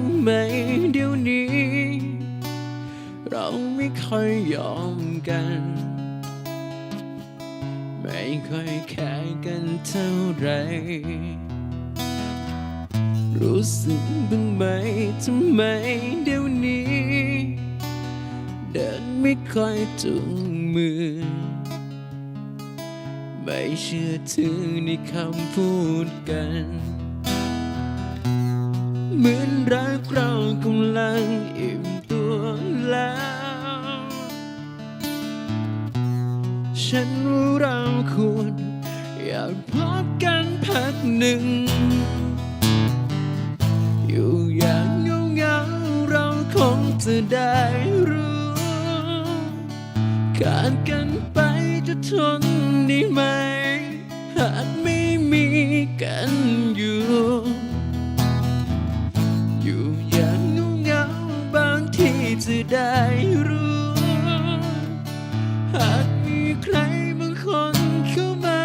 ทำไมเดี๋ยวนี้ เราไม่ค่อยยอมกัน ไม่ค่อยแค่กันเท่าไร รู้สึกบ้างไหมทำไมเดี๋ยวนี้ เดินไม่ค่อยจุงมือ ไม่เชื่อถือในคำพูดกัน เหมือนรักเรากำลังอิ่มตัวแล้ว ฉันว่าเราควรอยากพบกันพักหนึ่ง อยู่อย่างเงาเงาเราคงจะได้รู้ ขาดกันไปจะทน รู้ หากมีใครบางคนเข้ามา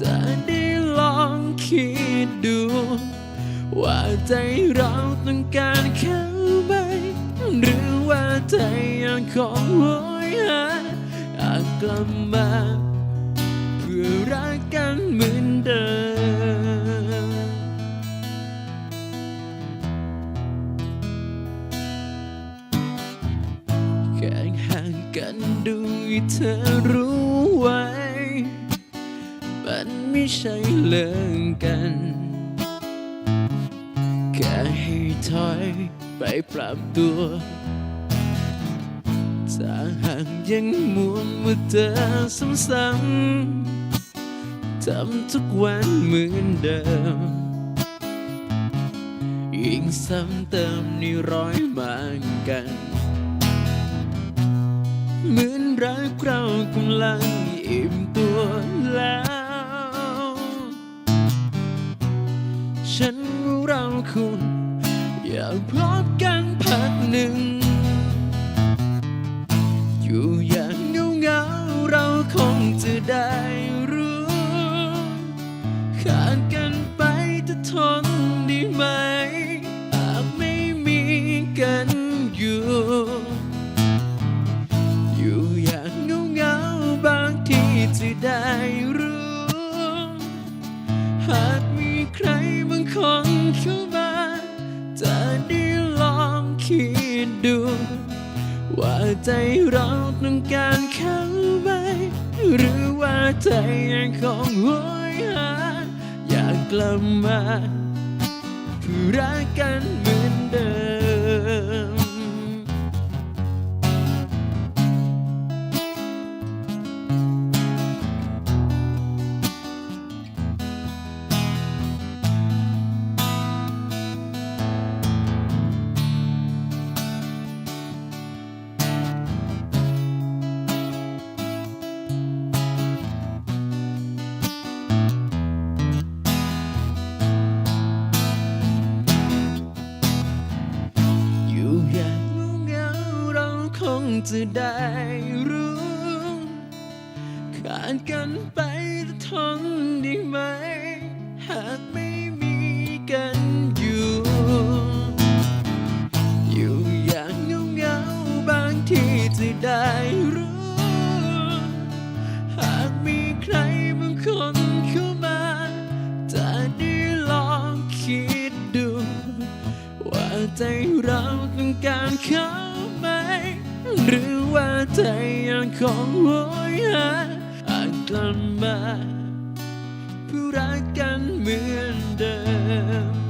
จะได้ลองคิดดู ว่าใจเราต้องการเขาไหมหรือว่าใจยังคงโหยหาอยากกลับมา เพื่อรักกันเหมือน กันดูให้เธอรู้ไว้ มันไม่ใช่เลิกกันแค่ให้ถอยไปปรับตัวถ้าหากยังมัวมาเจอซ้ำๆทำทุกวันเหมือนเดิม ยิ่งซ้ำเติมในร้อยมากกัน เหมือนรักเรากำลังอิ่มตัวแล้ว ฉันว่าเราควรอยากพบกันพักหนึ่ง อยู่อย่างเงาเงาเราคงจะได้รู้ ขาดกันไปจะทน ว่าใจเราต้องการเขาไหมหรือว่าใจยังคงโหยหา อยากกลับมาเพื่อรักกันเหมือน จะได้รู้ขาดกันไปจะทนได้ไหม หากไม่มีกันอยู่ อยู่อย่างเงาๆบางทีจะได้รู้ หากมีใครบางคนเข้ามาจะได้ลองคิดดู ว่าใจ รือว่าใจยังคงหวยหาอาจกลับมาเพื่อรักกันเหมือนเดิม